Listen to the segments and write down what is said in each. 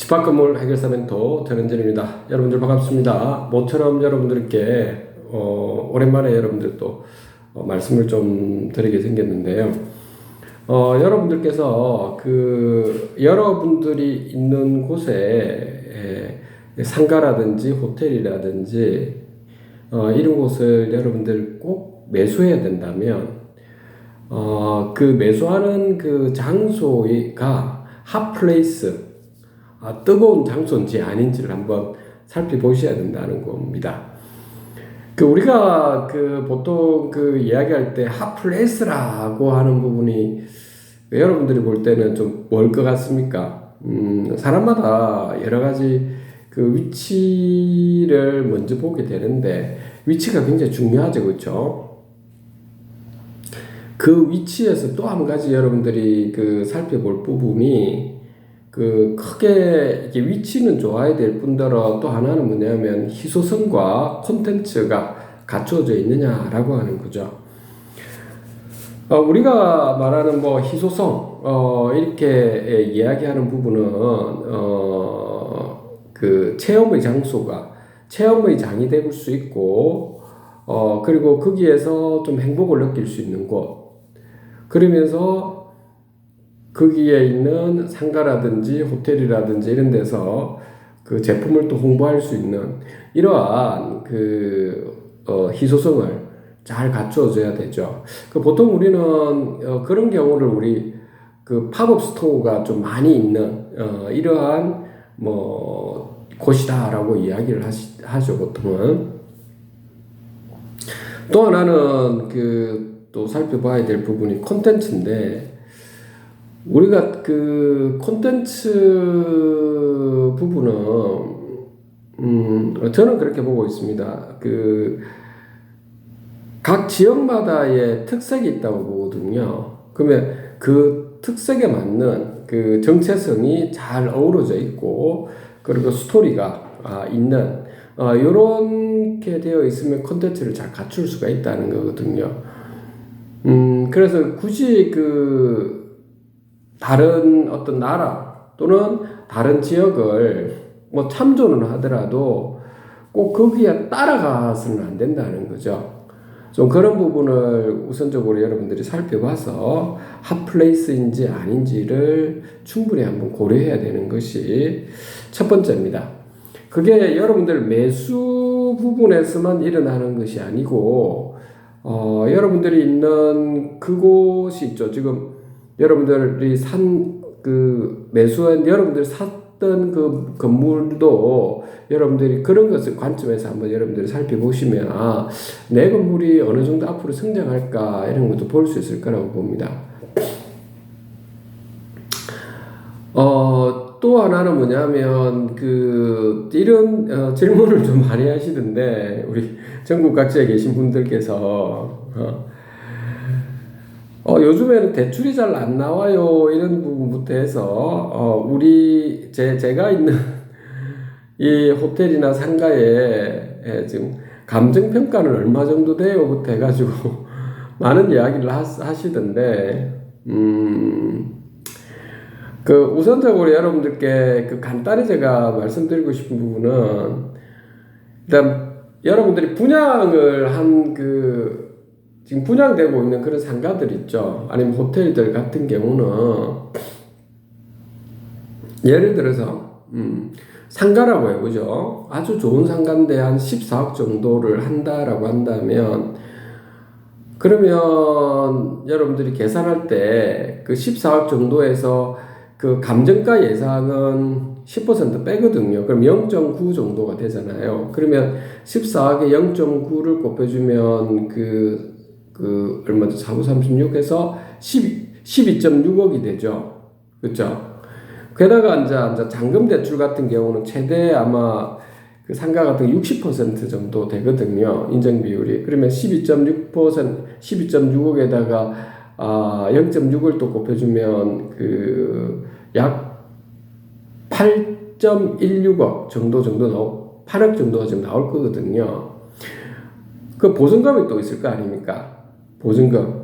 집합건물 해결사 멘토 전현진입니다. 여러분들 반갑습니다. 모처럼 여러분들께 어, 오랜만에 여러분들 또 어, 말씀을 좀 드리게 생겼는데요. 어, 여러분들께서 그 여러분들이 있는 곳에 에, 상가라든지 호텔이라든지 어, 이런 곳을 여러분들 꼭 매수해야 된다면 어, 그 매수하는 그 장소가 핫플레이스 아, 뜨거운 장소인지 아닌지를 한번 살펴보셔야 된다는 겁니다. 그 우리가 그 보통 그 이야기할 때 핫플레이스라고 하는 부분이 여러분들이 볼 때는 좀뭘것 같습니까? 음, 사람마다 여러 가지 그 위치를 먼저 보게 되는데 위치가 굉장히 중요하죠, 그렇죠? 그 위치에서 또 한 가지 여러분들이 그 살펴볼 부분이 그 크게 위치는 좋아야 될 뿐더러 또 하나는 뭐냐면 희소성과 콘텐츠가 갖춰져 있느냐라고 하는 거죠. 어, 우리가 말하는 뭐 희소성 어, 이렇게 이야기하는 부분은 어, 그 체험의 장소가 체험의 장이 될 수 있고 어, 그리고 거기에서 좀 행복을 느낄 수 있는 곳 그러면서 거기에 있는 상가라든지 호텔이라든지 이런 데서 그 제품을 또 홍보할 수 있는 이러한 그 어, 희소성을 잘 갖춰줘야 되죠. 그 보통 우리는 어, 그런 경우를 우리 그 팝업 스토어가 좀 많이 있는 어, 이러한 뭐 곳이다라고 이야기를 하시, 하죠 보통은. 또 하나는 그 또 살펴봐야 될 부분이 콘텐츠인데 우리가 그 콘텐츠 부분은 음 저는 그렇게 보고 있습니다. 그 각 지역마다의 특색이 있다고 보거든요. 그러면 그 특색에 맞는 그 정체성이 잘 어우러져 있고 그리고 스토리가 아, 있는 어, 요렇게 되어 있으면 콘텐츠를 잘 갖출 수가 있다는 거거든요. 음, 그래서 굳이 그 다른 어떤 나라 또는 다른 지역을 뭐 참조는 하더라도 꼭 거기에 따라가서는 안 된다는 거죠. 좀 그런 부분을 우선적으로 여러분들이 살펴봐서 핫플레이스인지 아닌지를 충분히 한번 고려해야 되는 것이 첫 번째입니다. 그게 여러분들 매수 부분에서만 일어나는 것이 아니고, 어, 여러분들이 있는 그곳이 있죠. 지금 여러분들이 산 그 매수한 여러분들이 샀던 그 건물도 여러분들이 그런 것을 관점에서 한번 여러분들이 살펴보시면 아, 내 건물이 어느 정도 앞으로 성장할까 이런 것도 볼 수 있을 거라고 봅니다. 어, 또 하나는 뭐냐면 그 이런 어, 질문을 좀 많이 하시던데 우리 전국 각지에 계신 분들께서 어, 어, 요즘에는 대출이 잘 안 나와요. 이런 부분부터 해서, 어, 우리, 제, 제가 있는 이 호텔이나 상가에 예, 지금 감정평가는 얼마 정도 돼요? 부터 해가지고 많은 이야기를 하, 하시던데, 음, 그 우선적으로 여러분들께 그 간단히 제가 말씀드리고 싶은 부분은 일단 여러분들이 분양을 한 그 지금 분양되고 있는 그런 상가들 있죠. 아니면 호텔들 같은 경우는 예를 들어서 음, 상가라고 해보죠. 아주 좋은 상가인데 한 14억 정도를 한다라고 한다면 그러면 여러분들이 계산할 때 그 14억 정도에서 그 감정가 예상은 10% 빼거든요. 그럼 0.9 정도가 되잖아요. 그러면 14억에 0.9를 곱해주면 그 그 얼마죠? 4부 36에서 12, 12.6억이 되죠. 그렇죠? 게다가 이제, 이제 잔금 대출 같은 경우는 최대 아마 그 상가 같은 60% 정도 되거든요. 인정 비율이. 그러면 12.6% 12.6억에다가 아, 0.6을 또 곱해주면 그 약 8.16억 정도 정도 나오 8억 정도가 지금 나올 거거든요. 그 보증금이 또 있을 거 아닙니까? 보증금.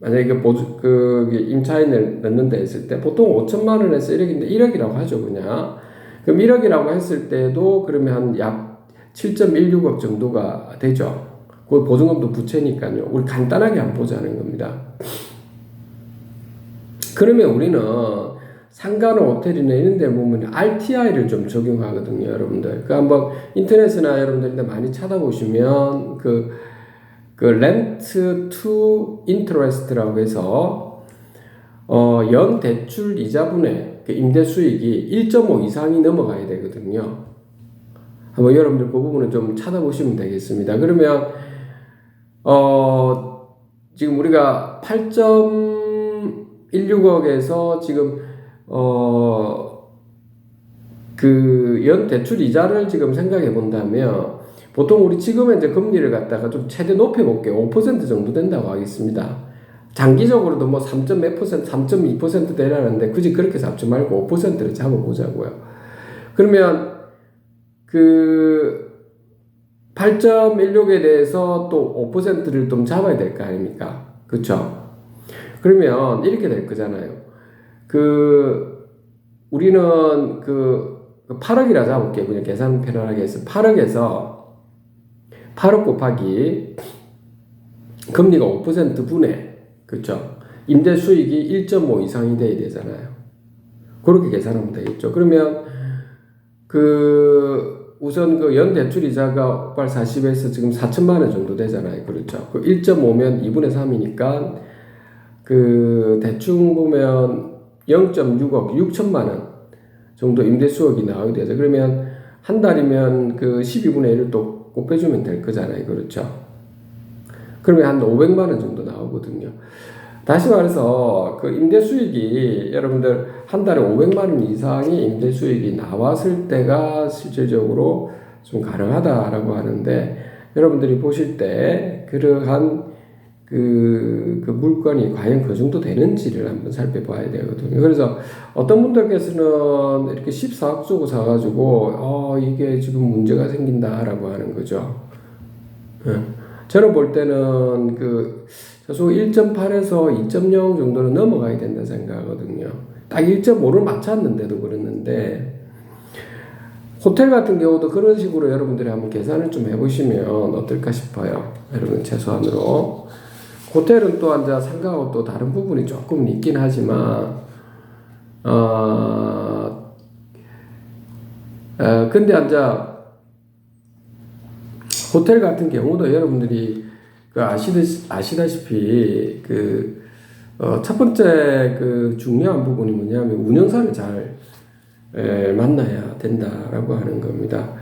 만약에 그 보증, 그 임차인을 넣는다 했을 때 보통 5천만 원에서 1억인데 1억이라고 하죠, 그냥. 그럼 1억이라고 했을 때도 그러면 약 7.16억 정도가 되죠. 그 보증금도 부채니까요. 우리 간단하게 한번 보자는 겁니다. 그러면 우리는 상가나 호텔이나 이런 데 보면 RTI를 좀 적용하거든요, 여러분들. 그 한번 인터넷이나 여러분들 많이 찾아보시면 그, 그 rent to interest라고 해서 어, 연 대출 이자분의 그 임대 수익이 1.5 이상이 넘어가야 되거든요. 한번 여러분들 그 부분을 좀 찾아보시면 되겠습니다. 그러면 어, 지금 우리가 8.16억에서 지금 어, 그 연 대출 이자를 지금 생각해 본다면 보통 우리 지금은 이제 금리를 갖다가 좀 최대 높여 볼게요. 5% 정도 된다고 하겠습니다. 장기적으로도 뭐 3. 몇 퍼센트, 3.2% 되라는데 굳이 그렇게 잡지 말고 5%를 잡아보자고요. 그러면 그 8.16에 대해서 또 5%를 좀 잡아야 될 거 아닙니까? 그쵸? 그러면 이렇게 될 거잖아요. 그, 우리는 그 8억이라 잡을게요. 그냥 계산 편안하게 해서. 8억에서 8억 곱하기 금리가 5% 분의, 그쵸? 임대 수익이 1.5 이상이 돼야 되잖아요. 그렇게 계산하면 되겠죠. 그러면 그 우선 그 연 대출 이자가 5발 40에서 지금 4천만 원 정도 되잖아요. 그렇죠. 그 1.5면 2분의 3이니까 그 대충 보면 0.6억 6천만 원 정도 임대 수억이 나오게 되죠. 그러면 한 달이면 그 12분의 1을 또 곱해주면 될 거잖아요. 그렇죠. 그러면 한 500만 원 정도 나오거든요. 다시 말해서 그 임대 수익이 여러분들 한 달에 500만 원 이상의 임대 수익이 나왔을 때가 실질적으로 좀 가능하다라고 하는데 여러분들이 보실 때 그러한 그, 그 물건이 과연 그 정도 되는지를 한번 살펴봐야 되거든요. 그래서 어떤 분들께서는 이렇게 14억 주고 사가지고, 어, 이게 지금 문제가 생긴다라고 하는 거죠. 예. 저는 볼 때는 그, 저소 1.8에서 2.0 정도는 넘어가야 된다 생각하거든요. 딱 1.5를 맞췄는데도 그랬는데, 호텔 같은 경우도 그런 식으로 여러분들이 한번 계산을 좀 해보시면 어떨까 싶어요. 여러분, 최소한으로. 호텔은 또 앉아 상가하고 또 다른 부분이 조금 있긴 하지만, 어, 어 근데 앉아 호텔 같은 경우도 여러분들이 그 아시듯이, 아시다시피 그, 어, 첫 번째 그 중요한 부분이 뭐냐면 운영사를 잘 에, 만나야 된다라고 하는 겁니다.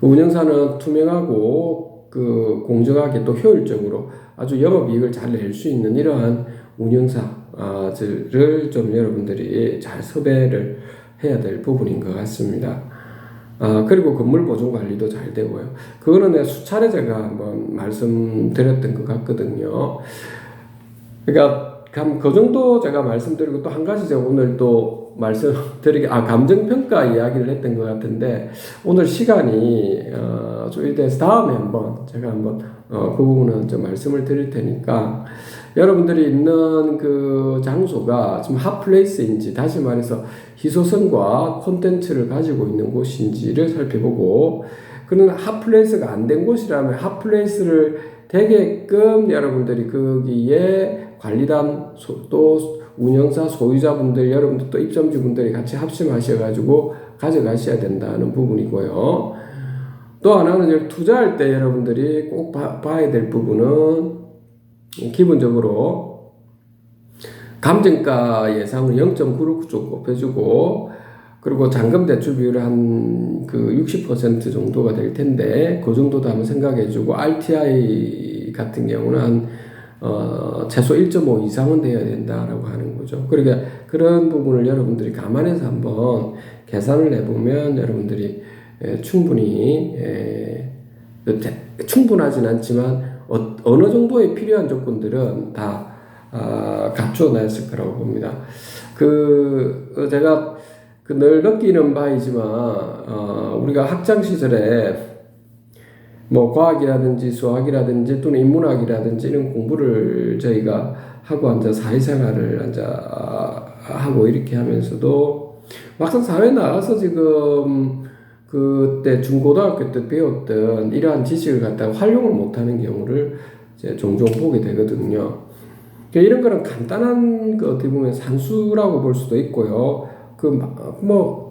그 운영사는 투명하고 그 공정하게 또 효율적으로 아주 영업이익을 잘 낼 수 있는 이러한 운영사들을 좀 여러분들이 잘 섭외를 해야 될 부분인 것 같습니다. 아, 그리고 건물 보존 관리도 잘 되고요. 그거는 수차례 제가 한번 말씀드렸던 것 같거든요. 그러니까 그 정도 제가 말씀드리고 또 한 가지 제가 오늘 또 말씀드리게 아 감정평가 이야기를 했던 것 같은데 오늘 시간이 어, 저에 대해서 다음에 한번 제가 한번 어, 그 부분은 좀 말씀을 드릴 테니까 여러분들이 있는 그 장소가 지금 핫플레이스인지 다시 말해서 희소성과 콘텐츠를 가지고 있는 곳인지를 살펴보고 그는 핫플레이스가 안 된 곳이라면 핫플레이스를 되게끔 여러분들이 거기에 관리단 또 운영사 소유자분들 여러분들 또 입점주분들이 같이 합심하셔가지고 가져가셔야 된다는 부분이고요. 또 하나는 투자할 때 여러분들이 꼭 봐, 봐야 될 부분은 기본적으로 감정가 예상을 0.96쪽 곱해주고 그리고 잔금 대출 비율을 한그 60% 정도가 될 텐데 그 정도도 한번 생각해주고 RTI 같은 경우는 한 어, 최소 1.5 이상은 돼야 된다라고 하는 거죠. 그러니까 그런 부분을 여러분들이 감안해서 한번 계산을 해보면 여러분들이 에, 충분히 에, 충분하진 않지만 어, 느 정도의 필요한 조건들은 다 아, 갖춰놨을 거라고 봅니다. 그 어, 제가 그늘 느끼는 바이지만 어, 우리가 학창 시절에 뭐 과학이라든지 수학이라든지 또는 인문학이라든지 이런 공부를 저희가 하고 앉아 사회생활을 앉아 하고 이렇게 하면서도 막상 사회 나가서 지금 그때 중고등학교 때 배웠던 이러한 지식을 갖다가 활용을 못하는 경우를 이제 종종 보게 되거든요. 그러니까 이런 거는 간단한 그 어떻게 보면 산수라고 볼 수도 있고요. 그 뭐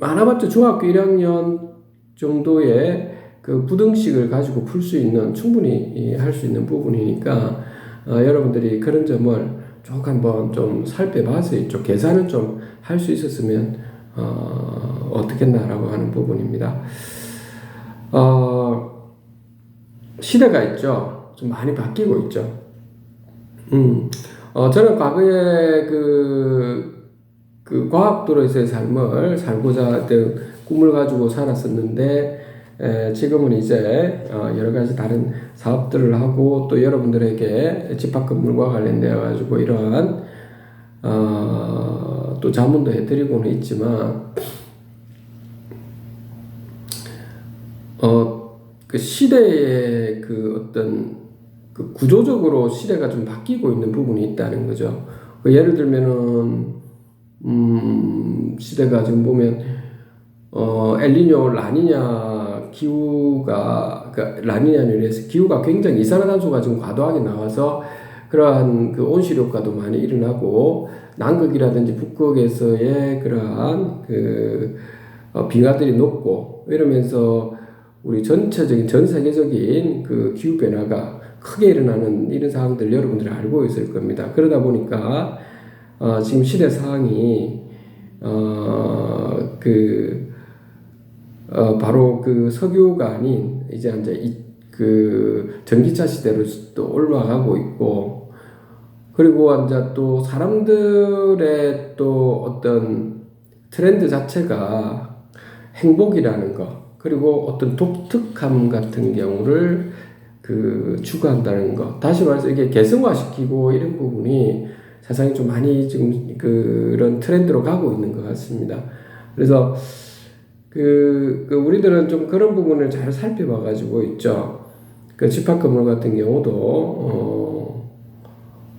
많아봤자 중학교 1학년 정도의 그 부등식을 가지고 풀 수 있는 충분히 할 수 있는 부분이니까 어, 여러분들이 그런 점을 쭉 한번 좀 살펴봐서 이쪽 계산은 좀할 수 있었으면 어, 어떻겠나라고 하는 부분입니다. 어, 시대가 있죠. 좀 많이 바뀌고 있죠. 음, 어, 저는 과거에 그, 그 과학도로에서의 삶을 살고자 꿈을 가지고 살았었는데, 에, 지금은 이제 어, 여러 가지 다른 사업들을 하고 또 여러분들에게 집합 건물과 관련되어 가지고 이러한 어, 또 자문도 해드리고는 있지만 어, 그 시대의 그 어떤 그 구조적으로 시대가 좀 바뀌고 있는 부분이 있다는 거죠. 그 예를 들면은 음, 시대가 지금 보면 어, 엘니뇨, 라니냐 기후가 그 라니냐로 인해서 기후가 굉장히 이산화탄소가 지금 과도하게 나와서 그러한 그 온실 효과도 많이 일어나고 남극이라든지 북극에서의 그러한 그 어, 빙하들이 높고 이러면서 우리 전체적인 전 세계적인 그 기후 변화가 크게 일어나는 이런 상황들 여러분들이 알고 있을 겁니다. 그러다 보니까 어, 지금 시대 상황이 어, 그 어, 바로 그 석유가 아닌 이제 이제 이, 그 전기차 시대로 또 올라가고 있고 그리고 이제 또 사람들의 또 어떤 트렌드 자체가 행복이라는 거 그리고 어떤 독특함 같은 경우를 그 추구한다는 거 다시 말해서 이게 개성화시키고 이런 부분이 세상에 좀 많이 지금 그런 트렌드로 가고 있는 것 같습니다. 그래서 그, 그 우리들은 좀 그런 부분을 잘 살펴봐 가지고 있죠. 그 집합 건물 같은 경우도 어,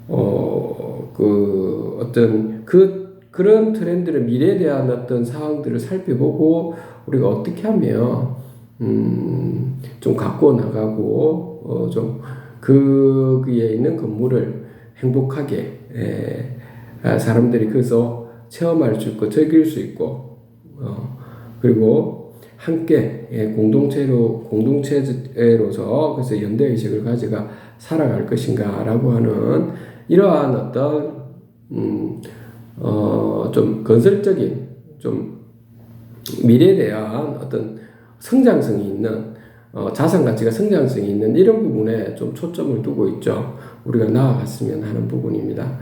어, 그 어떤 그 그런 트렌드를 미래에 대한 어떤 상황들을 살펴보고 우리가 어떻게 하면 음, 좀 갖고 나가고 어, 좀 거기에 있는 건물을 행복하게 에, 아, 사람들이 그래서 체험할 수 있고 즐길 수 있고 어, 그리고 함께 예, 공동체로 공동체로서 그래서 연대 의식을 가지가 살아갈 것인가라고 하는 이러한 어떤 음, 어, 좀 건설적인 좀 미래에 대한 어떤 성장성이 있는 어, 자산 가치가 성장성이 있는 이런 부분에 좀 초점을 두고 있죠. 우리가 나아갔으면 하는 부분입니다.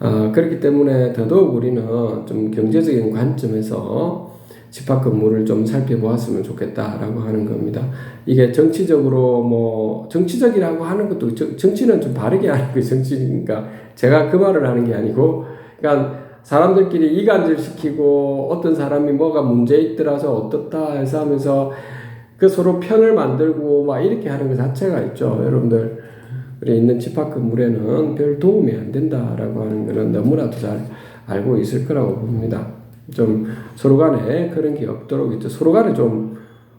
어, 그렇기 때문에 더더욱 우리는 좀 경제적인 관점에서 집합 건물을 좀 살펴보았으면 좋겠다라고 하는 겁니다. 이게 정치적으로 뭐 정치적이라고 하는 것도 정치는 좀 바르게 하는 게 정치니까 제가 그 말을 하는 게 아니고 그러니까 사람들끼리 이간질 시키고 어떤 사람이 뭐가 문제 있더라서 어떻다 해서 하면서 그 서로 편을 만들고 막 이렇게 하는 것 자체가 있죠. 여러분들 우리 있는 집합 건물에는 별 도움이 안 된다라고 하는 것은 너무나도 잘 알고 있을 거라고 봅니다. 좀 서로 간에 그런 게 없도록 있죠. 서로 간에 좀,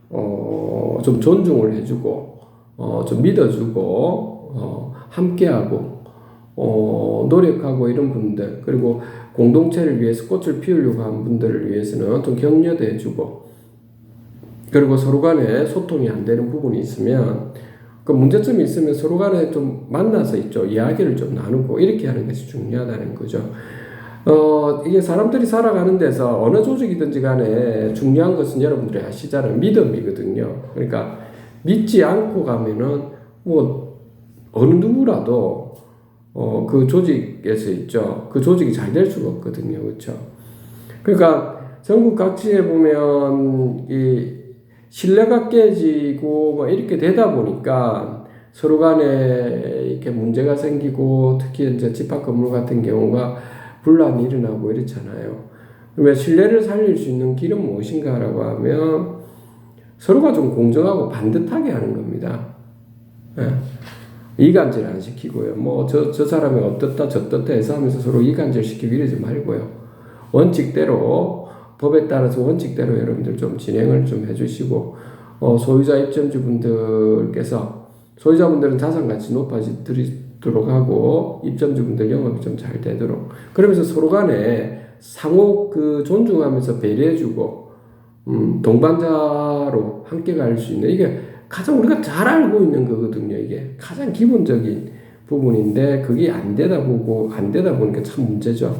어, 좀 존중을 해주고, 어, 좀 믿어주고, 어, 함께하고, 어, 노력하고 이런 분들, 그리고 공동체를 위해서 꽃을 피우려고 한 분들을 위해서는 좀 격려도 해주고, 그리고 서로 간에 소통이 안 되는 부분이 있으면, 그 문제점이 있으면 서로 간에 좀 만나서 있죠. 이야기를 좀 나누고, 이렇게 하는 것이 중요하다는 거죠. 어, 이게 사람들이 살아가는 데서 어느 조직이든지 간에 중요한 것은 여러분들이 아시잖아요. 믿음이거든요. 그러니까 믿지 않고 가면은 뭐 어느 누구라도 어, 그 조직에서 있죠. 그 조직이 잘 될 수가 없거든요. 그렇죠? 그러니까 전국 각지에 보면 이 신뢰가 깨지고 뭐 이렇게 되다 보니까 서로 간에 이렇게 문제가 생기고 특히 이제 집합 건물 같은 경우가 분란이 일어나고 이렇잖아요. 그러면 신뢰를 살릴 수 있는 길은 무엇인가라고 하면 서로가 좀 공정하고 반듯하게 하는 겁니다. 예. 이간질 안 시키고요. 뭐, 저, 저 사람이 어떻다, 저떻다 해서 하면서 서로 이간질 시키고 이러지 말고요. 원칙대로, 법에 따라서 원칙대로 여러분들 좀 진행을 좀 해주시고 어, 소유자 입점주분들께서 소유자분들은 자산가치 높아지 도록 하고 입점주분들 영업이 좀 잘 되도록 그러면서 서로 간에 상호 그 존중하면서 배려해주고 음, 동반자로 함께 갈 수 있는 이게 가장 우리가 잘 알고 있는 거거든요. 이게 가장 기본적인 부분인데 그게 안 되다 보고 안 되다 보니까 참 문제죠.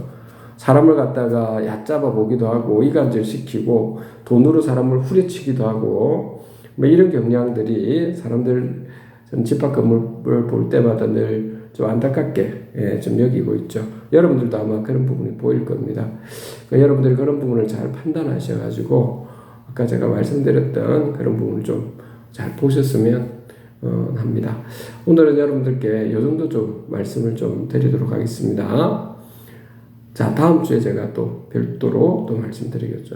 사람을 갖다가 얕잡아 보기도 하고 이간질 시키고 돈으로 사람을 후려치기도 하고 뭐 이런 경향들이 사람들 좀 집합 건물을 볼 때마다 늘 좀 안타깝게 예, 좀 여기고 있죠. 여러분들도 아마 그런 부분이 보일 겁니다. 그러니까 여러분들이 그런 부분을 잘 판단하셔가지고 아까 제가 말씀드렸던 그런 부분을 좀 잘 보셨으면 어, 합니다. 오늘은 여러분들께 이 정도 좀 말씀을 좀 드리도록 하겠습니다. 자, 다음 주에 제가 또 별도로 또 말씀드리겠죠.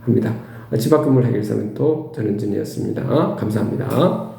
합니다. 집합 건물 해결사는 또 전은진이었습니다. 감사합니다.